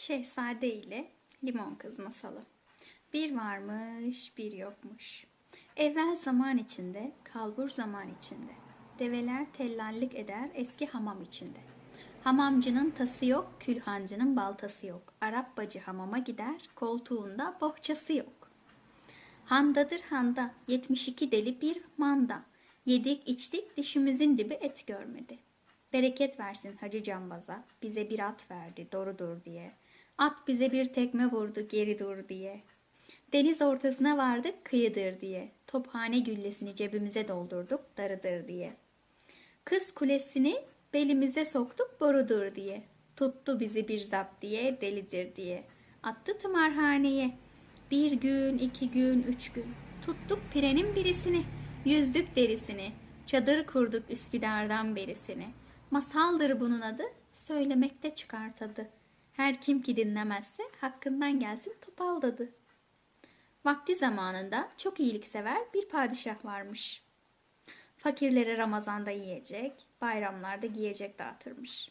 Şehzade ile Limon Kız masalı. Bir varmış, bir yokmuş. Evvel zaman içinde, kalbur zaman içinde. Develer tellallik eder eski hamam içinde. Hamamcının tası yok, külhancının baltası yok. Arap bacı hamama gider, koltuğunda bohçası yok. Handadır handa, 72 deli bir manda. Yedik içtik, dişimizin dibi et görmedi. Bereket versin Hacı Cambaz'a, bize bir at verdi, doğrudur diye. At bize bir tekme vurdu, geri dur diye. Deniz ortasına vardık, kıyıdır diye. Tophane güllesini cebimize doldurduk, darıdır diye. Kız kulesini belimize soktuk, borudur diye. Tuttu bizi bir zap diye, delidir diye. Attı tımarhaneye. Bir gün, iki gün, üç gün. Tuttuk pirenin birisini. Yüzdük derisini. Çadır kurduk Üsküdar'dan berisini. Masaldır bunun adı, söylemekte çıkar tadı. Her kim ki dinlemezse hakkından gelsin topal dadı. Vakti zamanında çok iyiliksever bir padişah varmış. Fakirlere Ramazan'da yiyecek, bayramlarda giyecek dağıtırmış.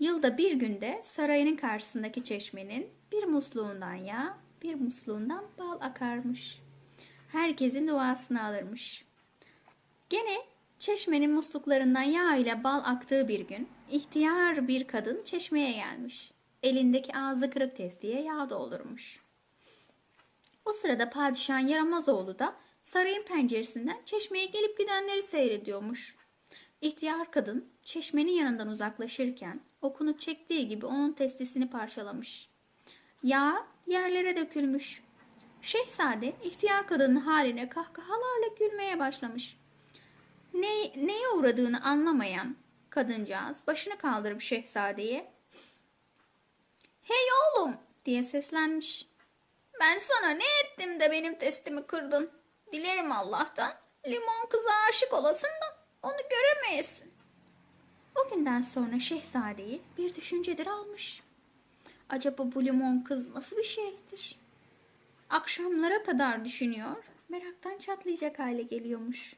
Yılda bir günde sarayının karşısındaki çeşmenin bir musluğundan yağ, bir musluğundan bal akarmış. Herkesin duasını alırmış. Gene çeşmenin musluklarından yağ ile bal aktığı bir gün ihtiyar bir kadın çeşmeye gelmiş. Elindeki ağzı kırık testiye yağ doldurmuş. O sırada padişahın yaramaz oğlu da sarayın penceresinden çeşmeye gelip gidenleri seyrediyormuş. İhtiyar kadın çeşmenin yanından uzaklaşırken okunu çektiği gibi onun testisini parçalamış. Yağ yerlere dökülmüş. Şehzade ihtiyar kadının haline kahkahalarla gülmeye başlamış. Ne, neye uğradığını anlamayan kadıncağız başını kaldırıp şehzadeye ''Hey oğlum!'' diye seslenmiş. ''Ben sana ne ettim de benim testimi kırdın? Dilerim Allah'tan limon kıza aşık olasın da onu göremeyesin.'' O günden sonra şehzadeyi bir düşüncedir almış. Acaba bu limon kız nasıl bir şeydir? Akşamlara kadar düşünüyor, meraktan çatlayacak hale geliyormuş.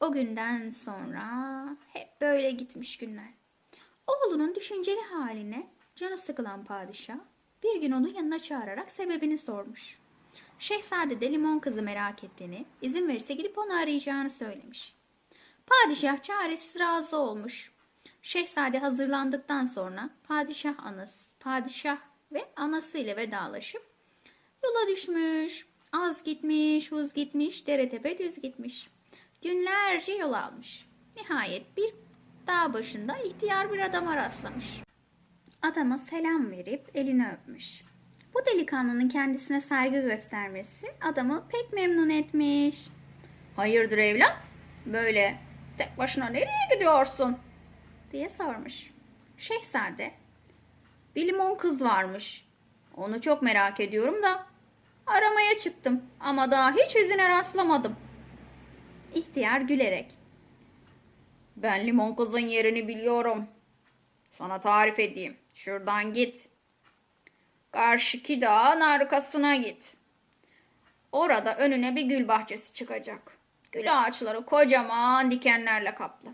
O günden sonra hep böyle gitmiş günler. Oğlunun düşünceli haline canı sıkılan padişah bir gün onu yanına çağırarak sebebini sormuş. Şehzade de limon kızı merak ettiğini, izin verirse gidip onu arayacağını söylemiş. Padişah çaresiz razı olmuş. Şehzade hazırlandıktan sonra padişah anası, padişah ve anasıyla vedalaşıp yola düşmüş. Az gitmiş, huz gitmiş, dere tepe düz gitmiş. Günlerce yol almış. Nihayet bir dağ başında ihtiyar bir adama rastlamış. Adama selam verip elini öpmüş. Bu delikanlının kendisine saygı göstermesi adamı pek memnun etmiş. Hayırdır evlat? Böyle tek başına nereye gidiyorsun? diye sormuş. Şehzade, bir limon kız varmış. Onu çok merak ediyorum da aramaya çıktım ama daha hiç yüzüne rastlamadım. İhtiyar gülerek. Ben limon kızın yerini biliyorum. Sana tarif edeyim. Şuradan git. Karşıki dağın arkasına git. Orada önüne bir gül bahçesi çıkacak. Gül ağaçları kocaman dikenlerle kaplı.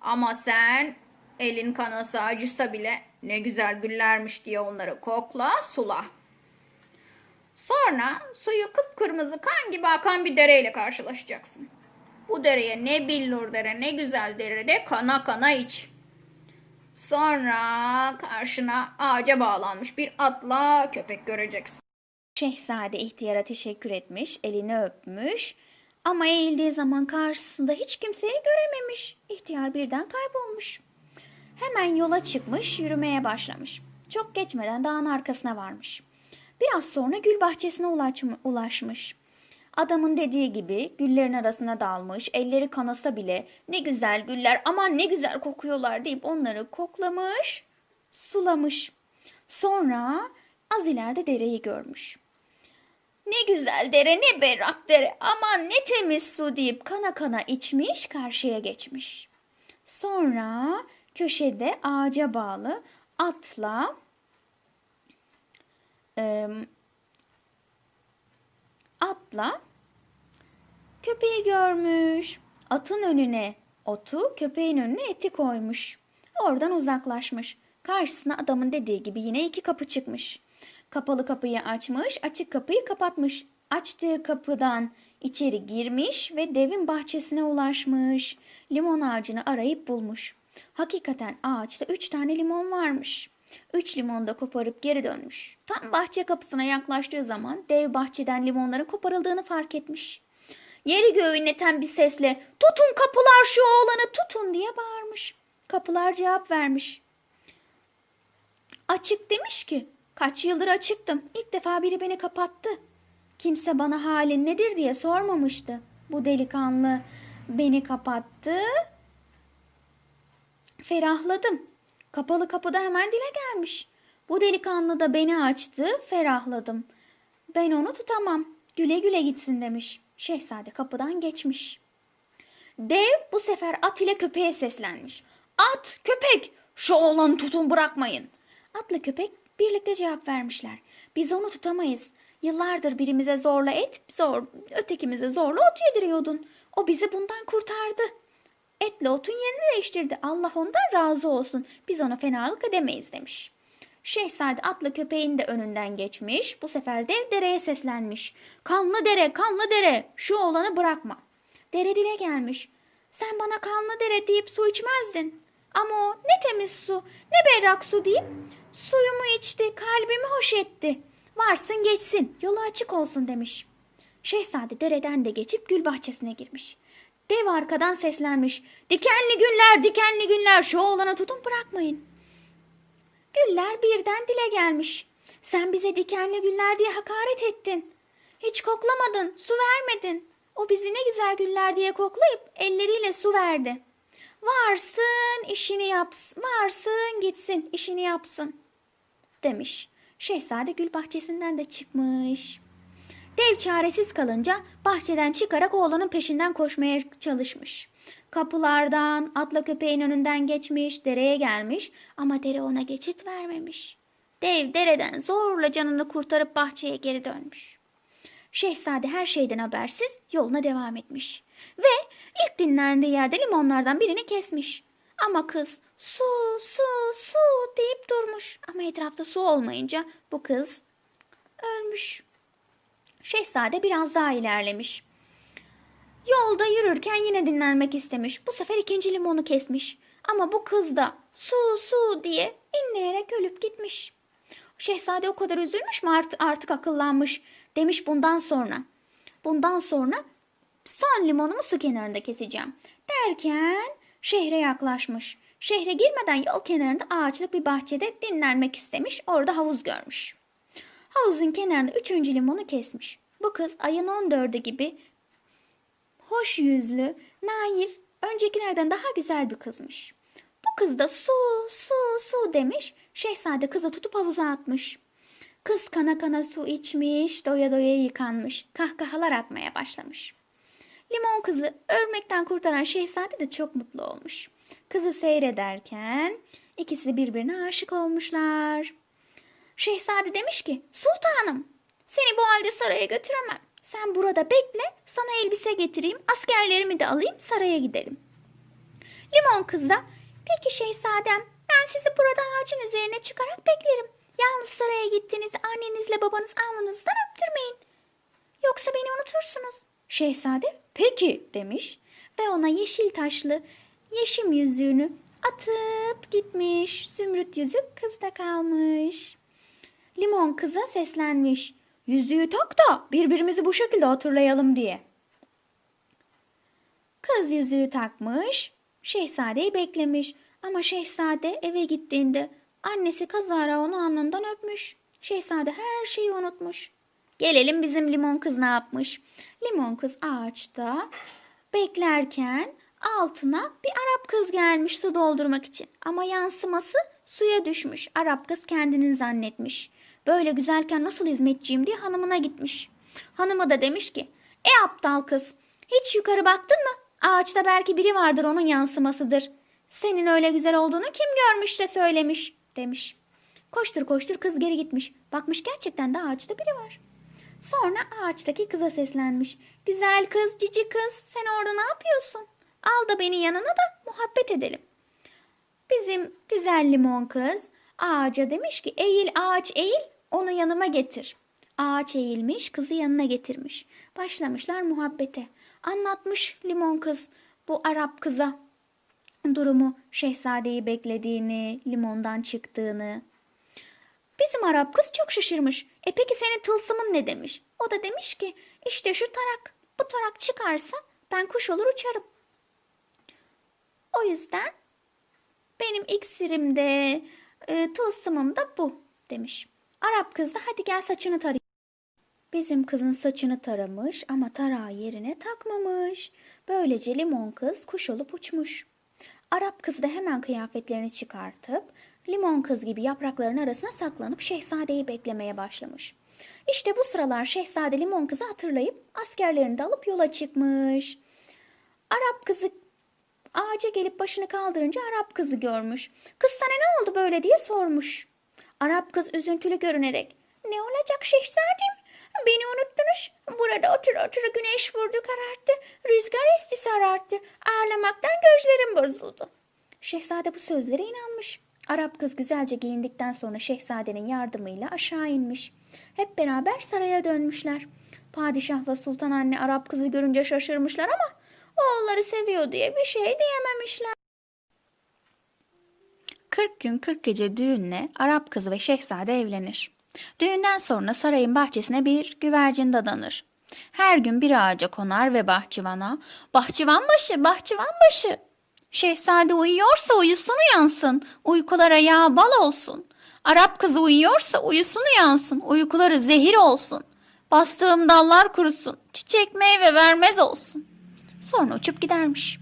Ama sen elin kanası acısa bile ne güzel güllermiş diye onları kokla, sula. Sonra suyu kıpkırmızı kan gibi akan bir dereyle karşılaşacaksın. Bu dereye ne billur dere ne güzel dere de kana kana iç. Sonra karşına ağaca bağlanmış bir atla köpek göreceksin. Şehzade ihtiyara teşekkür etmiş, elini öpmüş. Ama eğildiği zaman karşısında hiç kimseyi görememiş. İhtiyar birden kaybolmuş. Hemen yola çıkmış, yürümeye başlamış. Çok geçmeden dağın arkasına varmış. Biraz sonra gül bahçesine ulaşmış. Adamın dediği gibi güllerin arasına dalmış, elleri kanasa bile ne güzel güller aman ne güzel kokuyorlar deyip onları koklamış, sulamış. Sonra az ileride dereyi görmüş. Ne güzel dere ne berrak dere aman ne temiz su deyip kana kana içmiş karşıya geçmiş. Sonra köşede ağaca bağlı atla e, atla köpeği görmüş. Atın önüne otu, köpeğin önüne eti koymuş. Oradan uzaklaşmış. Karşısına adamın dediği gibi yine iki kapı çıkmış. Kapalı kapıyı açmış, açık kapıyı kapatmış. Açtığı kapıdan içeri girmiş ve devin bahçesine ulaşmış. Limon ağacını arayıp bulmuş. Hakikaten ağaçta üç tane limon varmış. Üç limonu da koparıp geri dönmüş. Tam bahçe kapısına yaklaştığı zaman dev bahçeden limonların koparıldığını fark etmiş. Yeri göğü inleten bir sesle tutun kapılar şu oğlanı tutun diye bağırmış. Kapılar cevap vermiş. Açık demiş ki kaç yıldır açıktım. İlk defa biri beni kapattı. Kimse bana halin nedir diye sormamıştı. Bu delikanlı beni kapattı. Ferahladım. Kapalı kapıda hemen dile gelmiş. Bu delikanlı da beni açtı, ferahladım. Ben onu tutamam. Güle güle gitsin demiş. Şehzade kapıdan geçmiş. Dev bu sefer at ile köpeğe seslenmiş. At, köpek, şu oğlanı tutun bırakmayın. Atla köpek birlikte cevap vermişler. Biz onu tutamayız. Yıllardır birimize zorla et, zor, ötekimize zorla ot yediriyordun. O bizi bundan kurtardı. Etle otun yerini değiştirdi. Allah ondan razı olsun. Biz ona fenalık edemeyiz demiş. Şehzade atlı köpeğin de önünden geçmiş. Bu sefer dev dereye seslenmiş. Kanlı dere, kanlı dere, şu oğlanı bırakma. Dere dile gelmiş. Sen bana kanlı dere deyip su içmezdin. Ama o ne temiz su, ne berrak su deyip suyumu içti, kalbimi hoş etti. Varsın geçsin, yolu açık olsun demiş. Şehzade dereden de geçip gül bahçesine girmiş. Dev arkadan seslenmiş. Dikenli günler, dikenli günler şu oğlanı tutun bırakmayın. Güller birden dile gelmiş. Sen bize dikenli güller diye hakaret ettin. Hiç koklamadın, su vermedin. O bizi ne güzel güller diye koklayıp elleriyle su verdi. Varsın işini yapsın, varsın gitsin işini yapsın demiş. Şehzade gül bahçesinden de çıkmış. Dev çaresiz kalınca bahçeden çıkarak oğlanın peşinden koşmaya çalışmış. Kapılardan, atla köpeğin önünden geçmiş, dereye gelmiş ama dere ona geçit vermemiş. Dev dereden zorla canını kurtarıp bahçeye geri dönmüş. Şehzade her şeyden habersiz yoluna devam etmiş. Ve ilk dinlendiği yerde limonlardan birini kesmiş. Ama kız su, su, su deyip durmuş. Ama etrafta su olmayınca bu kız ölmüş. Şehzade biraz daha ilerlemiş. Yolda yürürken yine dinlenmek istemiş. Bu sefer ikinci limonu kesmiş. Ama bu kız da su su diye inleyerek ölüp gitmiş. Şehzade o kadar üzülmüş mü artık, artık akıllanmış. Demiş bundan sonra. Bundan sonra son limonumu su kenarında keseceğim. Derken şehre yaklaşmış. Şehre girmeden yol kenarında ağaçlık bir bahçede dinlenmek istemiş. Orada havuz görmüş. Havuzun kenarında üçüncü limonu kesmiş. Bu kız ayın 14'ü gibi hoş yüzlü, naif, öncekilerden daha güzel bir kızmış. Bu kız da su, su, su demiş. Şehzade kızı tutup havuza atmış. Kız kana kana su içmiş, doya doya yıkanmış, kahkahalar atmaya başlamış. Limon kızı örmekten kurtaran şehzade de çok mutlu olmuş. Kızı seyrederken ikisi birbirine aşık olmuşlar. Şehzade demiş ki, Sultanım, seni bu halde saraya götüremem. Sen burada bekle, sana elbise getireyim, askerlerimi de alayım, saraya gidelim. Limon kız da, peki şehzadem, ben sizi burada ağacın üzerine çıkarak beklerim. Yalnız saraya gittiğinizde annenizle babanız alnınızdan öptürmeyin. Yoksa beni unutursunuz. Şehzade, peki demiş ve ona yeşil taşlı yeşim yüzüğünü atıp gitmiş. Zümrüt yüzük kızda kalmış. Limon kıza seslenmiş. Yüzüğü tak da birbirimizi bu şekilde hatırlayalım diye. Kız yüzüğü takmış, şehzadeyi beklemiş. Ama şehzade eve gittiğinde annesi kazara onu alnından öpmüş. Şehzade her şeyi unutmuş. Gelelim bizim limon kız ne yapmış? Limon kız ağaçta beklerken altına bir Arap kız gelmiş su doldurmak için. Ama yansıması suya düşmüş. Arap kız kendini zannetmiş. Böyle güzelken nasıl hizmetçiyim diye hanımına gitmiş. Hanımı da demiş ki, e aptal kız, hiç yukarı baktın mı? Ağaçta belki biri vardır onun yansımasıdır. Senin öyle güzel olduğunu kim görmüş de söylemiş demiş. Koştur koştur kız geri gitmiş. Bakmış gerçekten de ağaçta biri var. Sonra ağaçtaki kıza seslenmiş. Güzel kız, cici kız, sen orada ne yapıyorsun? Al da beni yanına da muhabbet edelim. Bizim güzel limon kız Ağaca demiş ki eğil ağaç eğil onu yanıma getir. Ağaç eğilmiş kızı yanına getirmiş. Başlamışlar muhabbete. Anlatmış limon kız bu Arap kıza durumu şehzadeyi beklediğini, limondan çıktığını. Bizim Arap kız çok şaşırmış. E peki senin tılsımın ne demiş? O da demiş ki işte şu tarak. Bu tarak çıkarsa ben kuş olur uçarım. O yüzden benim iksirim de e, tılsımım da bu demiş. Arap kız da hadi gel saçını tarayayım. Bizim kızın saçını taramış ama tarağı yerine takmamış. Böylece limon kız kuş olup uçmuş. Arap kız da hemen kıyafetlerini çıkartıp limon kız gibi yaprakların arasına saklanıp şehzadeyi beklemeye başlamış. İşte bu sıralar şehzade limon kızı hatırlayıp askerlerini de alıp yola çıkmış. Arap kızı ağaca gelip başını kaldırınca Arap kızı görmüş. Kız sana ne oldu böyle diye sormuş. Arap kız üzüntülü görünerek ne olacak şehzadem? Beni unuttunuz. Burada otur otur güneş vurdu kararttı. Rüzgar esti sararttı. Ağlamaktan gözlerim bozuldu. Şehzade bu sözlere inanmış. Arap kız güzelce giyindikten sonra şehzadenin yardımıyla aşağı inmiş. Hep beraber saraya dönmüşler. Padişahla sultan anne Arap kızı görünce şaşırmışlar ama oğulları seviyor diye bir şey diyememişler. 40 gün 40 gece düğünle Arap kızı ve şehzade evlenir. Düğünden sonra sarayın bahçesine bir güvercin dadanır. Her gün bir ağaca konar ve bahçıvana ''Bahçıvan başı, bahçıvan başı!'' Şehzade uyuyorsa uyusun uyansın, uykulara yağ bal olsun. Arap kızı uyuyorsa uyusun uyansın, uykuları zehir olsun. Bastığım dallar kurusun, çiçek meyve vermez olsun. Sonra uçup gidermiş.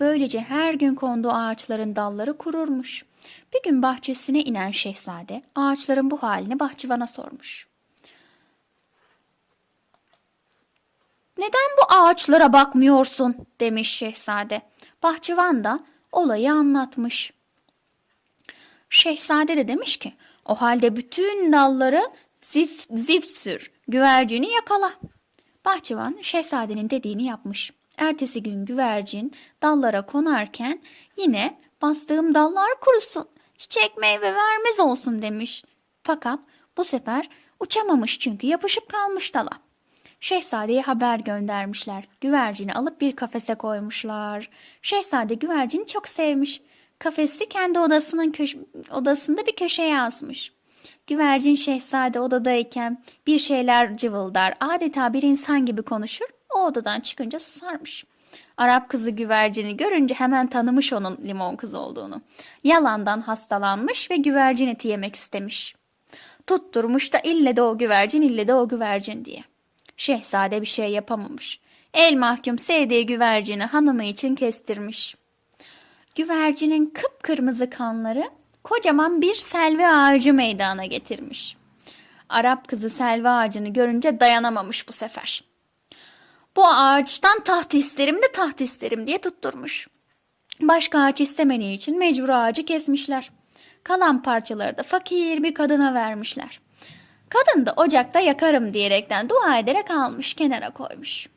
Böylece her gün konduğu ağaçların dalları kururmuş. Bir gün bahçesine inen şehzade ağaçların bu halini bahçıvana sormuş. Neden bu ağaçlara bakmıyorsun demiş şehzade. Bahçıvan da olayı anlatmış. Şehzade de demiş ki o halde bütün dalları zift, zift sür, güvercini yakala. Bahçıvan şehzadenin dediğini yapmış. Ertesi gün güvercin dallara konarken yine bastığım dallar kurusun, çiçek meyve vermez olsun demiş. Fakat bu sefer uçamamış çünkü yapışıp kalmış dala. Şehzadeye haber göndermişler. Güvercini alıp bir kafese koymuşlar. Şehzade güvercini çok sevmiş. Kafesi kendi odasının köş- odasında bir köşeye asmış. Güvercin şehzade odadayken bir şeyler cıvıldar, adeta bir insan gibi konuşur. O odadan çıkınca susarmış. Arap kızı güvercini görünce hemen tanımış onun limon kız olduğunu. Yalandan hastalanmış ve güvercin eti yemek istemiş. Tutturmuş da ille de o güvercin, ille de o güvercin diye. Şehzade bir şey yapamamış. El mahkum sevdiği güvercini hanımı için kestirmiş. Güvercinin kıpkırmızı kanları kocaman bir selvi ağacı meydana getirmiş. Arap kızı selvi ağacını görünce dayanamamış bu sefer. Bu ağaçtan taht isterim de taht isterim diye tutturmuş. Başka ağaç istemediği için mecbur ağacı kesmişler. Kalan parçaları da fakir bir kadına vermişler. Kadın da ocakta yakarım diyerekten dua ederek almış kenara koymuş.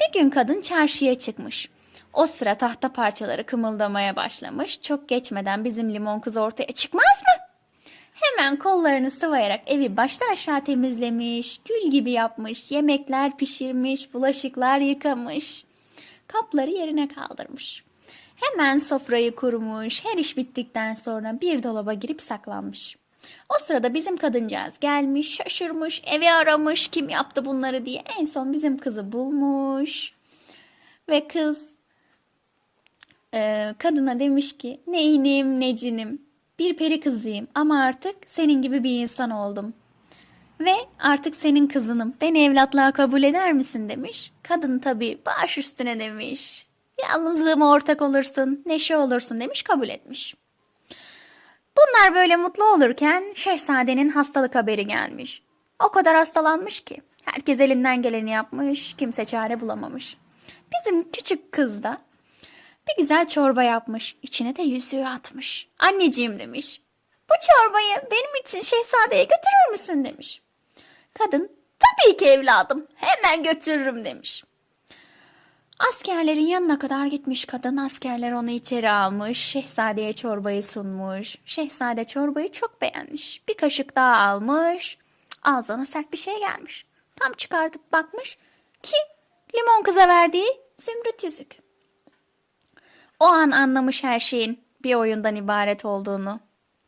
Bir gün kadın çarşıya çıkmış. O sıra tahta parçaları kımıldamaya başlamış. Çok geçmeden bizim limon kız ortaya çıkmaz mı? Hemen kollarını sıvayarak evi baştan aşağı temizlemiş, gül gibi yapmış, yemekler pişirmiş, bulaşıklar yıkamış. Kapları yerine kaldırmış. Hemen sofrayı kurmuş, her iş bittikten sonra bir dolaba girip saklanmış. O sırada bizim kadıncağız gelmiş, şaşırmış, evi aramış, kim yaptı bunları diye. En son bizim kızı bulmuş. Ve kız e, kadına demiş ki ne inim ne cinim bir peri kızıyım ama artık senin gibi bir insan oldum. Ve artık senin kızınım. Beni evlatlığa kabul eder misin demiş. Kadın tabii baş üstüne demiş. Yalnızlığıma ortak olursun, neşe olursun demiş kabul etmiş. Bunlar böyle mutlu olurken şehzadenin hastalık haberi gelmiş. O kadar hastalanmış ki herkes elinden geleni yapmış, kimse çare bulamamış. Bizim küçük kız da bir güzel çorba yapmış, içine de yüzüğü atmış. Anneciğim demiş, bu çorbayı benim için şehzadeye götürür müsün demiş. Kadın, tabii ki evladım, hemen götürürüm demiş. Askerlerin yanına kadar gitmiş kadın. Askerler onu içeri almış. Şehzadeye çorbayı sunmuş. Şehzade çorbayı çok beğenmiş. Bir kaşık daha almış. Ağzına sert bir şey gelmiş. Tam çıkartıp bakmış ki limon kıza verdiği zümrüt yüzük. O an anlamış her şeyin bir oyundan ibaret olduğunu.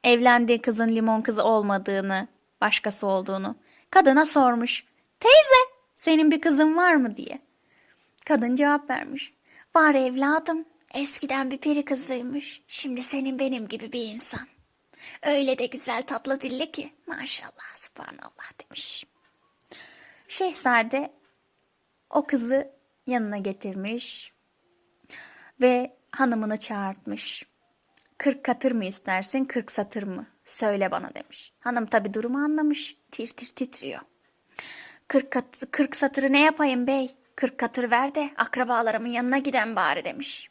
Evlendiği kızın limon kızı olmadığını, başkası olduğunu. Kadına sormuş. Teyze, senin bir kızın var mı diye. Kadın cevap vermiş. Var evladım. Eskiden bir peri kızıymış. Şimdi senin benim gibi bir insan. Öyle de güzel tatlı dilli ki. Maşallah, subhanallah demiş. Şehzade o kızı yanına getirmiş ve hanımını çağırtmış. Kırk katır mı istersin, kırk satır mı? Söyle bana demiş. Hanım tabi durumu anlamış. Tir tir titriyor. Kırk, kat, kırk satırı ne yapayım bey? Kırk katır ver de akrabalarımın yanına giden bari demiş.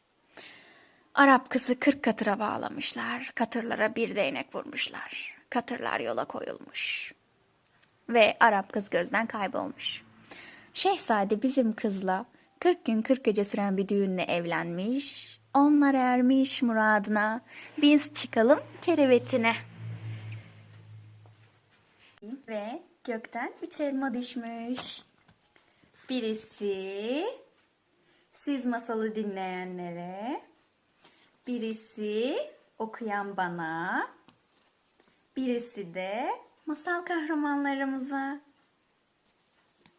Arap kızı kırk katıra bağlamışlar. Katırlara bir değnek vurmuşlar. Katırlar yola koyulmuş. Ve Arap kız gözden kaybolmuş. Şehzade bizim kızla 40 gün 40 gece süren bir düğünle evlenmiş. Onlar ermiş muradına. Biz çıkalım kerevetine. Ve gökten üç elma düşmüş. Birisi siz masalı dinleyenlere, birisi okuyan bana, birisi de masal kahramanlarımıza.